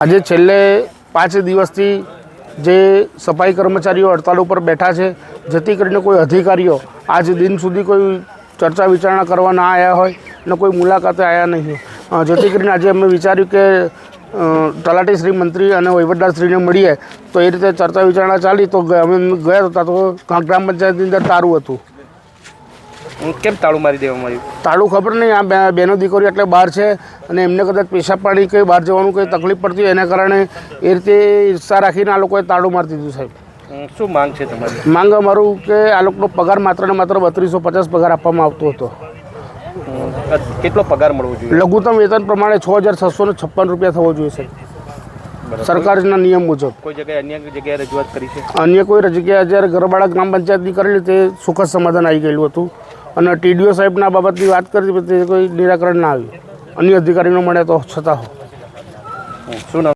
આજે છેલ્લે પાંચ દિવસથી જે સફાઈ કર્મચારીઓ હડતાળ ઉપર બેઠા છે, જેથી કરીને કોઈ અધિકારીઓ આજ દિન સુધી કોઈ ચર્ચા વિચારણા કરવા ના આવ્યા હોય અને કોઈ મુલાકાતે આવ્યા નહીં હોય. જેથી કરીને આજે અમે વિચાર્યું કે તલાટી શ્રી મંત્રી અને વહીવટદારશ્રીને મળીએ તો એ રીતે ચર્ચા વિચારણા ચાલી તો અમે ગયા હતા તો ગ્રામ પંચાયતની અંદર તારું હતું. કેમ તાળું મારી દેવામાં આવ્યું તાળું ખબર નહીં. આ બેનો દીકરીઓ એટલે બહાર છે અને એમને કદાચ પેશાબ પાણી કંઈ બહાર જવાનું કંઈ તકલીફ પડતી એના કારણે એ રીતે ઈર્ષા રાખીને આ લોકોએ તાળું મારી દીધું સાહેબ. શું માંગ છે તમારી? માંગ અમારું કે આ લોકોનો પગાર માત્ર ને માત્ર બત્રીસો પચાસ પગાર આપવામાં આવતો હતો. કેટલો પગાર મળવો જોઈએ? લઘુત્તમ વેતન પ્રમાણે છ હજાર છસો ને છપ્પન રૂપિયા થવો જોઈએ સાહેબ. સરકારના નિયમ મુજબ. કોઈ જગ્યાએ અન્ય જગ્યાએ રજૂઆત કરી છે? અન્ય કોઈ જગ્યાએ જ્યારે ગરબાડા ગ્રામ પંચાયતની કરેલી તે સુખદ સમાધાન આવી ગયેલું હતું. અને ટીડીઓ સાહેબના બાબતની વાત કરી તે કોઈ નિરાકરણ ના આવ્યું. અન્ય અધિકારીનો મળે તો છતાં શું